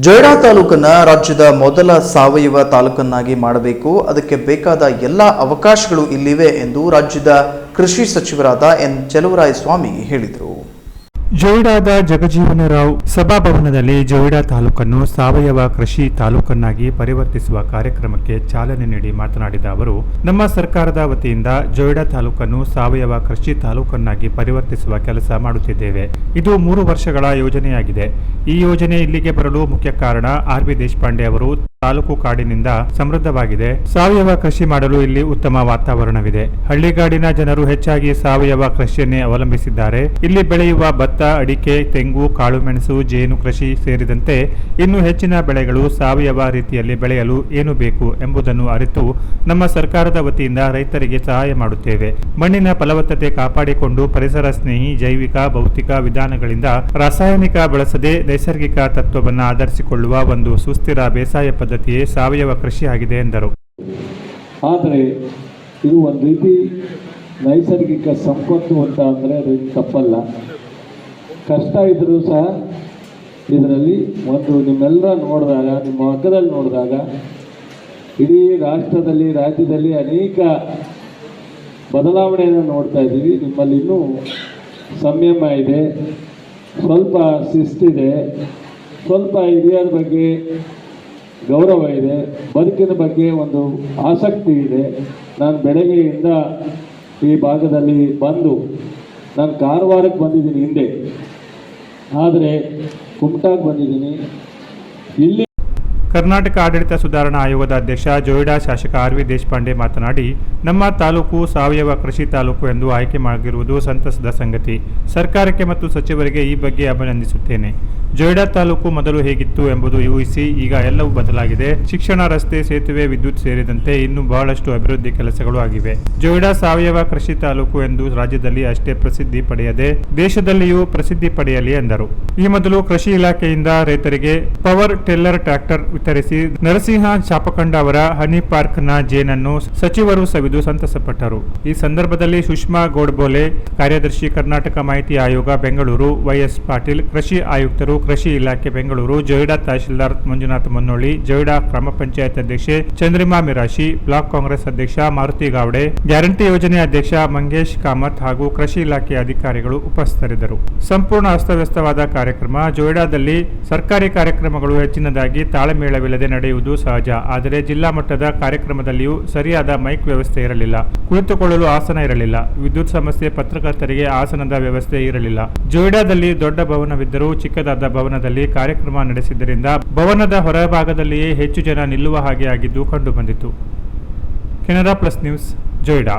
ಜೊಯ್ಡಾ ತಾಲೂಕನ್ನ ರಾಜ್ಯದ ಮೊದಲ ಸಾವಯವ ತಾಲೂಕನ್ನಾಗಿ ಮಾಡಬೇಕು. ಅದಕ್ಕೆ ಬೇಕಾದ ಎಲ್ಲ ಅವಕಾಶಗಳು ಇಲ್ಲಿವೆ ಎಂದು ರಾಜ್ಯದ ಕೃಷಿ ಸಚಿವರಾದ ಎನ್. ಸ್ವಾಮಿ ಹೇಳಿದರು. ಜೊಯ್ಡಾದ ಜಗಜೀವನರಾವ್ ಸಭಾಭವನದಲ್ಲಿ ಜೋಯಿಡಾ ತಾಲೂಕನ್ನು ಸಾವಯವ ಕೃಷಿ ತಾಲೂಕನ್ನಾಗಿ ಪರಿವರ್ತಿಸುವ ಕಾರ್ಯಕ್ರಮಕ್ಕೆ ಚಾಲನೆ ನೀಡಿ ಮಾತನಾಡಿದ ಅವರು, ನಮ್ಮ ಸರ್ಕಾರದ ವತಿಯಿಂದ ಜೋಯಿಡಾ ತಾಲೂಕನ್ನು ಸಾವಯವ ಕೃಷಿ ತಾಲೂಕನ್ನಾಗಿ ಪರಿವರ್ತಿಸುವ ಕೆಲಸ ಮಾಡುತ್ತಿದ್ದೇವೆ. ಇದು ಮೂರು ವರ್ಷಗಳ ಯೋಜನೆಯಾಗಿದೆ. ಈ ಯೋಜನೆ ಇಲ್ಲಿಗೆ ಬರಲು ಮುಖ್ಯ ಕಾರಣ ಆರ್ ವಿ ದೇಶಪಾಂಡೆ ಅವರು ತಾಲೂಕು ಕಾಡಿನಿಂದ ಸಮೃದ್ಧವಾಗಿದೆ. ಸಾವಯವ ಕೃಷಿ ಮಾಡಲು ಇಲ್ಲಿ ಉತ್ತಮ ವಾತಾವರಣವಿದೆ. ಹಳ್ಳಿಗಾಡಿನ ಜನರು ಹೆಚ್ಚಾಗಿ ಸಾವಯವ ಕೃಷಿಯನ್ನೇ ಅವಲಂಬಿಸಿದ್ದಾರೆ. ಇಲ್ಲಿ ಬೆಳೆಯುವ ಭತ್ತ, ಅಡಿಕೆ, ತೆಂಗು ಕಾಳುಮೆಣಸು ಜೇನು ಕೃಷಿ ಸೇರಿದಂತೆ ಇನ್ನು ಹೆಚ್ಚಿನ ಬೆಳೆಗಳು ಸಾವಯವ ರೀತಿಯಲ್ಲಿ ಬೆಳೆಯಲು ಏನು ಬೇಕು ಎಂಬುದನ್ನು ಅರಿತು ನಮ್ಮ ಸರ್ಕಾರದ ವತಿಯಿಂದ ರೈತರಿಗೆ ಸಹಾಯ ಮಾಡುತ್ತೇವೆ. ಮಣ್ಣಿನ ಫಲವತ್ತತೆ ಕಾಪಾಡಿಕೊಂಡು ಪರಿಸರ ಸ್ನೇಹಿ, ಜೈವಿಕ, ಭೌತಿಕ ವಿಧಾನಗಳಿಂದ ರಾಸಾಯನಿಕ ಬಳಸದೆ ನೈಸರ್ಗಿಕ ತತ್ವವನ್ನು ಆಧರಿಸಿಕೊಳ್ಳುವ ಒಂದು ಸುಸ್ಥಿರ ಬೇಸಾಯ ಪದ್ಧತಿಯೇ ಸಾವಯವ ಕೃಷಿ ಆಗಿದೆ ಎಂದರು. ಆದರೆ ಇದು ಒಂದು ರೀತಿ ನೈಸರ್ಗಿಕ ಸಂಪತ್ತು ಅಂತ ಅಂದರೆ ಅದು ತಪ್ಪಲ್ಲ. ಕಷ್ಟ ಇದ್ದರೂ ಸಹ ಇದರಲ್ಲಿ ಒಂದು ನಿಮ್ಮೆಲ್ಲರ ನೋಡಿದಾಗ, ನಿಮ್ಮ ಹಗ್ಗದಲ್ಲಿ ನೋಡಿದಾಗ, ಇಡೀ ರಾಷ್ಟ್ರದಲ್ಲಿ, ರಾಜ್ಯದಲ್ಲಿ ಅನೇಕ ಬದಲಾವಣೆಯನ್ನು ನೋಡ್ತಾ ಇದ್ದೀವಿ. ನಿಮ್ಮಲ್ಲಿ ಇನ್ನೂ ಸಂಯಮ ಇದೆ, ಸ್ವಲ್ಪ ಶಿಸ್ತಿದೆ, ಸ್ವಲ್ಪ ಹಿರಿಯರ ಬಗ್ಗೆ ಗೌರವ ಇದೆ, ಬದುಕಿನ ಬಗ್ಗೆ ಒಂದು ಆಸಕ್ತಿ ಇದೆ. ನಾನು ಬೆಳಗ್ಗೆಯಿಂದ ಈ ಭಾಗದಲ್ಲಿ ಬಂದು ನಾನು ಕಾರವಾರಕ್ಕೆ ಬಂದಿದ್ದೀನಿ ಹಿಂದೆ. ಆದರೆ ಕುಮಟಾಗೆ ಬಂದಿದ್ದೀನಿ. ಇಲ್ಲಿ ಕರ್ನಾಟಕ ಆಡಳಿತ ಸುಧಾರಣಾ ಆಯೋಗದ ಅಧ್ಯಕ್ಷ ಜೋಯಿಡಾ ಶಾಸಕ ಆರ್ ವಿ ದೇಶಪಾಂಡೆ ಮಾತನಾಡಿ, ನಮ್ಮ ತಾಲೂಕು ಸಾವಯವ ಕೃಷಿ ತಾಲೂಕು ಎಂದು ಆಯ್ಕೆ ಮಾಡಿರುವುದು ಸಂತಸದ ಸಂಗತಿ. ಸರ್ಕಾರಕ್ಕೆ ಮತ್ತು ಸಚಿವರಿಗೆ ಈ ಬಗ್ಗೆ ಅಭಿನಂದಿಸುತ್ತೇನೆ. ಜೋಯಿಡಾ ತಾಲೂಕು ಮೊದಲು ಹೇಗಿತ್ತು ಎಂಬುದು ಊಹಿಸಿ, ಈಗ ಎಲ್ಲವೂ ಬದಲಾಗಿದೆ. ಶಿಕ್ಷಣ, ರಸ್ತೆ, ಸೇತುವೆ, ವಿದ್ಯುತ್ ಸೇರಿದಂತೆ ಇನ್ನೂ ಬಹಳಷ್ಟು ಅಭಿವೃದ್ಧಿ ಕೆಲಸಗಳು ಆಗಿವೆ. ಜೋಯಿಡಾ ಸಾವಯವ ಕೃಷಿ ತಾಲೂಕು ಎಂದು ರಾಜ್ಯದಲ್ಲಿ ಅಷ್ಟೇ ಪ್ರಸಿದ್ಧಿ ಪಡೆಯದೆ, ದೇಶದಲ್ಲಿಯೂ ಪ್ರಸಿದ್ಧಿ ಪಡೆಯಲಿ ಎಂದರು. ಈ ಮೊದಲು ಕೃಷಿ ಇಲಾಖೆಯಿಂದ ರೈತರಿಗೆ ಪವರ್ ಟೆಲ್ಲರ್ ಟ್ರ್ಯಾಕ್ಟರ್ ವಿತರಿಸಿ ನರಸಿಂಹ ಶಾಪಕಂಡ ಅವರ ಹನಿ ಪಾರ್ಕ್ನ ಜೇನನ್ನು ಸಚಿವರು ಸವಿದು ಸಂತಸಪಟ್ಟರು. ಈ ಸಂದರ್ಭದಲ್ಲಿ ಸುಷ್ಮಾ ಗೋಡ್ಬೋಲೆ, ಕಾರ್ಯದರ್ಶಿ ಕರ್ನಾಟಕ ಮಾಹಿತಿ ಆಯೋಗ, ಬೆಂಗಳೂರು ವೈಎಸ್ ಪಾಟೀಲ್, ಕೃಷಿ ಆಯುಕ್ತರು, ಕೃಷಿ ಇಲಾಖೆ, ಬೆಂಗಳೂರು, ಜೋಯಿಡಾ ತಹಶೀಲ್ದಾರ್ ಮಂಜುನಾಥ ಮುನ್ನೋಳಿ, ಜೊಯಿಡಾ ಗ್ರಾಮ ಪಂಚಾಯತ್ ಅಧ್ಯಕ್ಷೆ ಚಂದ್ರಿಮಾ ಮಿರಾಶಿ, ಬ್ಲಾಕ್ ಕಾಂಗ್ರೆಸ್ ಅಧ್ಯಕ್ಷ ಮಾರುತಿ ಗಾವಡೆ, ಗ್ಯಾರಂಟಿ ಯೋಜನೆ ಅಧ್ಯಕ್ಷ ಮಂಗೇಶ್ ಕಾಮತ್ ಹಾಗೂ ಕೃಷಿ ಇಲಾಖೆ ಅಧಿಕಾರಿಗಳು ಉಪಸ್ಥಿತರಿದ್ದರು. ಸಂಪೂರ್ಣ ಅಸ್ತವ್ಯಸ್ತವಾದ ಕಾರ್ಯಕ್ರಮ ಜೋಯಿಡಾದಲ್ಲಿ ಸರ್ಕಾರಿ ಕಾರ್ಯಕ್ರಮಗಳು ಹೆಚ್ಚಿನದಾಗಿ ತಾಳಮೇಳವಿಲ್ಲದೆ ನಡೆಯುವುದು ಸಹಜ. ಆದರೆ ಜಿಲ್ಲಾ ಮಟ್ಟದ ಕಾರ್ಯಕ್ರಮದಲ್ಲಿಯೂ ಸರಿಯಾದ ಮೈಕ್ ವ್ಯವಸ್ಥೆ ಇರಲಿಲ್ಲ. ಕುಳಿತುಕೊಳ್ಳಲು ಆಸನ ಇರಲಿಲ್ಲ. ವಿದ್ಯುತ್ ಸಮಸ್ಯೆ ಪತ್ರಕರ್ತರಿಗೆ ಆಸನದ ವ್ಯವಸ್ಥೆ ಇರಲಿಲ್ಲ. ಜೋಯಿಡಾದಲ್ಲಿ ದೊಡ್ಡ ಭವನವಿದ್ದರೂ ಚಿಕ್ಕದಾದ ಭವನದಲ್ಲಿ ಕಾರ್ಯಕ್ರಮ ನಡೆಸಿದ್ದರಿಂದ ಭವನದ ಹೊರಭಾಗದಲ್ಲಿಯೇ ಹೆಚ್ಚು ಜನ ನಿಲ್ಲುವ ಹಾಗೆ ಆಗಿದ್ದು ಕಂಡುಬಂದಿತು ಕೆನರಾ ಪ್ಲಸ್ ನ್ಯೂಸ್, ಜೊಯ್ಡಾ.